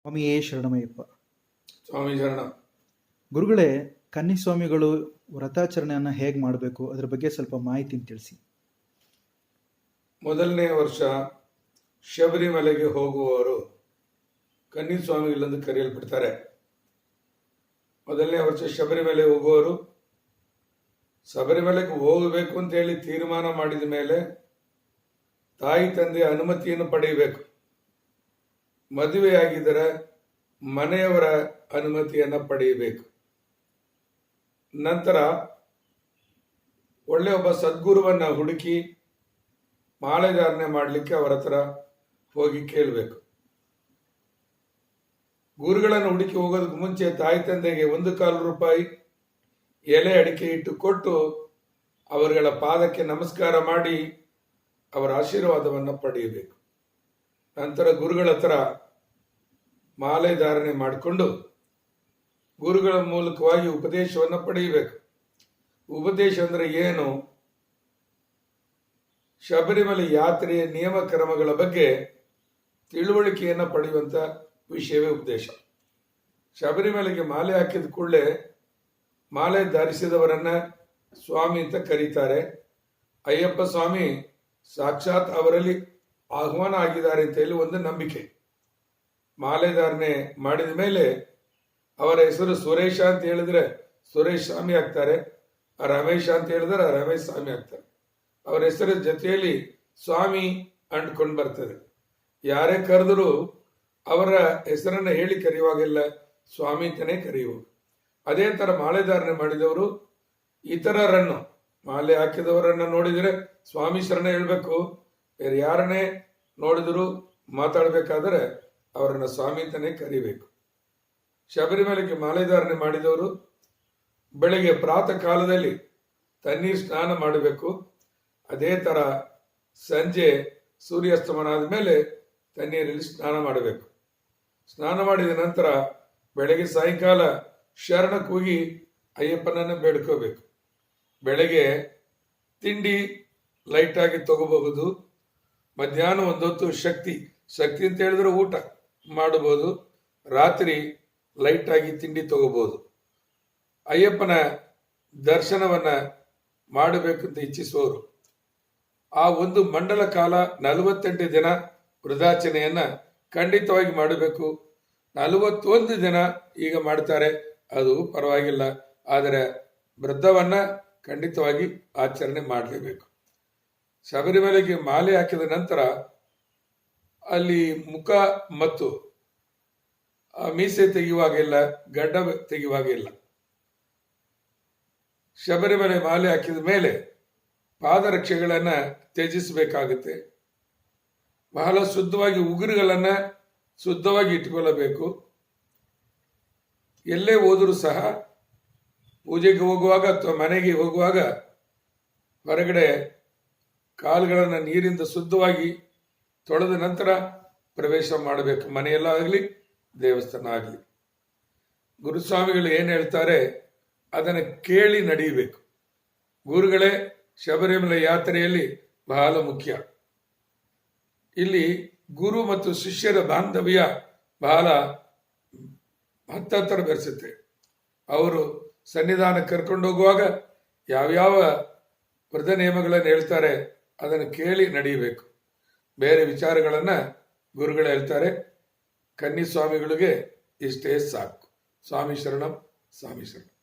ಸ್ವಾಮಿಯೇ ಶರಣಮಯ್ಯಪ್ಪ. ಸ್ವಾಮಿ ಶರಣ. ಗುರುಗಳೇ ಕನ್ನಿಸ್ವಾಮಿಗಳು ವ್ರತಾಚರಣೆಯನ್ನು ಹೇಗೆ ಮಾಡಬೇಕು? ಅದರ ಬಗ್ಗೆ ಸ್ವಲ್ಪ ಮಾಹಿತಿ ತಿಳಿಸಿ. ಮೊದಲನೇ ವರ್ಷ ಶಬರಿಮಲೆಗೆ ಹೋಗುವವರು ಕನ್ನಿಸ್ವಾಮಿಗಳೆಂದು ಕರೆಯಲ್ಪಡ್ತಾರೆ. ಮೊದಲನೇ ವರ್ಷ ಶಬರಿಮಲೆ ಹೋಗುವವರು ಶಬರಿಮಲೆಗೆ ಹೋಗಬೇಕು ಅಂತ ಹೇಳಿ ತೀರ್ಮಾನ ಮಾಡಿದ ಮೇಲೆ ತಾಯಿ ತಂದೆಯ ಅನುಮತಿಯನ್ನು ಪಡೆಯಬೇಕು. ಮದುವೆಯಾಗಿದ್ದರೆ ಮನೆಯವರ ಅನುಮತಿಯನ್ನು ಪಡೆಯಬೇಕು. ನಂತರ ಒಳ್ಳೆ ಒಬ್ಬ ಸದ್ಗುರುವನ್ನ ಹುಡುಕಿ ಮಾಲೆಧಾರಣೆ ಮಾಡಲಿಕ್ಕೆ ಅವರ ಹತ್ರ ಹೋಗಿ ಕೇಳಬೇಕು. ಗುರುಗಳನ್ನು ಹುಡುಕಿ ಹೋಗೋದಕ್ಕೆ ಮುಂಚೆ ತಾಯಿ ತಂದೆಗೆ ಒಂದು ಕಾಲು ರೂಪಾಯಿ ಎಲೆ ಅಡಿಕೆ ಇಟ್ಟು ಕೊಟ್ಟು ಅವರುಗಳ ಪಾದಕ್ಕೆ ನಮಸ್ಕಾರ ಮಾಡಿ ಅವರ ಆಶೀರ್ವಾದವನ್ನು ಪಡೆಯಬೇಕು. ನಂತರ ಗುರುಗಳ ಹತ್ರ ಮಾಲೆ ಧಾರಣೆ ಮಾಡಿಕೊಂಡು ಗುರುಗಳ ಮೂಲಕವಾಗಿ ಉಪದೇಶವನ್ನು ಪಡೆಯಬೇಕು. ಉಪದೇಶ ಅಂದ್ರೆ ಏನು? ಶಬರಿಮಲೆ ಯಾತ್ರೆಯ ನಿಯಮ ಕ್ರಮಗಳ ಬಗ್ಗೆ ತಿಳುವಳಿಕೆಯನ್ನು ಪಡೆಯುವಂಥ ವಿಷಯವೇ ಉಪದೇಶ. ಶಬರಿಮಲೆಗೆ ಮಾಲೆ ಹಾಕಿದ ಕೂಡಲೇ ಮಾಲೆ ಧರಿಸಿದವರನ್ನ ಸ್ವಾಮಿ ಅಂತ ಕರೀತಾರೆ. ಅಯ್ಯಪ್ಪ ಸ್ವಾಮಿ ಸಾಕ್ಷಾತ್ ಅವರಲ್ಲಿ ಆಹ್ವಾನ ಆಗಿದ್ದಾರೆ ಅಂತ ಹೇಳಿ ಒಂದು ನಂಬಿಕೆ. ಮಾಲೆ ಧಾರಣೆ ಮಾಡಿದ ಮೇಲೆ ಅವರ ಹೆಸರು ಸುರೇಶ ಅಂತ ಹೇಳಿದ್ರೆ ಸುರೇಶ್ ಸ್ವಾಮಿ ಆಗ್ತಾರೆ, ರಮೇಶ ಅಂತ ಹೇಳಿದ್ರೆ ರಮೇಶ್ ಸ್ವಾಮಿ ಆಗ್ತಾರೆ. ಅವರ ಹೆಸರು ಜೊತೆಯಲ್ಲಿ ಸ್ವಾಮಿ ಅಂಟ್ಕೊಂಡು ಬರ್ತದೆ. ಯಾರೇ ಕರೆದರೂ ಅವರ ಹೆಸರನ್ನ ಹೇಳಿ ಕರೆಯುವಾಗೆಲ್ಲ ಸ್ವಾಮಿ ಅಂತಾನೆ ಕರೆಯುವುದು. ಅದೇ ಥರ ಧಾರಣೆ ಮಾಡಿದವರು ಇತರರನ್ನು, ಮಾಲೆ ಹಾಕಿದವರನ್ನ ನೋಡಿದರೆ ಸ್ವಾಮಿ ಶರಣ ಹೇಳ್ಬೇಕು ಬೇರೆ ಯಾರನ್ನೇ ನೋಡಿದರೂ ಮಾತಾಡಬೇಕಾದ್ರೆ ಅವರನ್ನ ಸ್ವಾಮಿ ಅಂತಾನೆ ಕರಿಬೇಕು. ಶಬರಿಮಲೆಗೆ ಮಾಲೆಧಾರಣೆ ಮಾಡಿದವರು ಬೆಳಗ್ಗೆ ಪ್ರಾತಃ ಕಾಲದಲ್ಲಿ ತಣ್ಣೀರ್ ಸ್ನಾನ ಮಾಡಬೇಕು. ಅದೇ ತರ ಸಂಜೆ ಸೂರ್ಯಾಸ್ತಮನ ಆದಮೇಲೆ ತಣ್ಣೀರಲ್ಲಿ ಸ್ನಾನ ಮಾಡಬೇಕು. ಸ್ನಾನ ಮಾಡಿದ ನಂತರ ಬೆಳಗ್ಗೆ ಸಾಯಂಕಾಲ ಶರಣ ಕೂಗಿ ಅಯ್ಯಪ್ಪನನ್ನು ಬೇಡ್ಕೋಬೇಕು. ಬೆಳಗ್ಗೆ ತಿಂಡಿ ಲೈಟ್ ಆಗಿ ತಗೋಬಹುದು. ಮಧ್ಯಾಹ್ನ ಒಂದೊತ್ತು ಶಕ್ತಿ ಶಕ್ತಿ ಅಂತ ಹೇಳಿದ್ರೆ ಊಟ ಮಾಡಬಹುದು. ರಾತ್ರಿ ಲೈಟ್ ಆಗಿ ತಿಂಡಿ ತಗೋಬಹುದು. ಅಯ್ಯಪ್ಪನ ದರ್ಶನವನ್ನ ಮಾಡಬೇಕು ಅಂತ ಇಚ್ಛಿಸುವವರು. ಆ ಒಂದು ಮಂಡಲ ಕಾಲ ನಲವತ್ತೆಂಟು ದಿನ ವೃದ್ಧಾಚನೆಯನ್ನ ಖಂಡಿತವಾಗಿ ಮಾಡಬೇಕು. ನಲವತ್ತೊಂದು ದಿನ ಈಗ ಮಾಡ್ತಾರೆ, ಅದು ಪರವಾಗಿಲ್ಲ. ಆದರೆ ವೃದ್ಧವನ್ನ ಖಂಡಿತವಾಗಿ ಆಚರಣೆ ಮಾಡಲೇಬೇಕು. ಶಬರಿಮಲೆಗೆ ಮಾಲೆ ಹಾಕಿದ ನಂತರ ಅಲ್ಲಿ ಮುಖ ಮತ್ತು ಮೀಸೆ ತೆಗೆಯುವಾಗಿಲ್ಲ, ಗಡ್ಡ ತೆಗೆಯುವಾಗಿಲ್ಲ. ಶಬರಿಮಲೆ ಮಾಲೆ ಹಾಕಿದ ಮೇಲೆ ಪಾದರಕ್ಷೆಗಳನ್ನು ತ್ಯಜಿಸಬೇಕಾಗುತ್ತೆ. ಬಹಳ ಶುದ್ಧವಾಗಿ ಉಗುರುಗಳನ್ನ ಶುದ್ಧವಾಗಿ ಇಟ್ಟುಕೊಳ್ಳಬೇಕು. ಎಲ್ಲೇ ಹೋದರೂ ಸಹ ಪೂಜೆಗೆ ಹೋಗುವಾಗ ಅಥವಾ ಮನೆಗೆ ಹೋಗುವಾಗ ಹೊರಗಡೆ ಕಾಲುಗಳನ್ನು ನೀರಿಂದ ಶುದ್ಧವಾಗಿ ತೊಳೆದ ನಂತರ ಪ್ರವೇಶ ಮಾಡಬೇಕು. ಮನೆಯಲ್ಲಾಗಲಿ ದೇವಸ್ಥಾನ ಆಗಲಿ. ಗುರುಸ್ವಾಮಿಗಳು ಏನು ಹೇಳ್ತಾರೆ? ಅದನ್ನು ಕೇಳಿ ನಡೆಯಬೇಕು ಗುರುಗಳೇ, ಶಬರಿಮಲೆ ಯಾತ್ರೆಯಲ್ಲಿ ಬಹಳ ಮುಖ್ಯ. ಇಲ್ಲಿ ಗುರು ಮತ್ತು ಶಿಷ್ಯರ ಬಾಂಧವ್ಯ ಬಹಳ ಹತ್ತತ್ತರ ಬೆರೆಸುತ್ತೆ. ಅವರು ಸನ್ನಿಧಾನ ಕರ್ಕೊಂಡು ಹೋಗುವಾಗ ಯಾವ್ಯಾವ ವೃದ್ಧ ನಿಯಮಗಳನ್ನು ಹೇಳ್ತಾರೆ? ಅದನ್ನು ಕೇಳಿ ನಡೆಯಬೇಕು. ಬೇರೆ ವಿಚಾರಗಳನ್ನು ಗುರುಗಳು ಹೇಳ್ತಾರೆ ಕನ್ನಿಸ್ವಾಮಿಗಳಿಗೆ ಇಷ್ಟೇ ಸಾಕು. ಸ್ವಾಮಿ ಶರಣಂ ಸ್ವಾಮಿ ಶರಣಂ.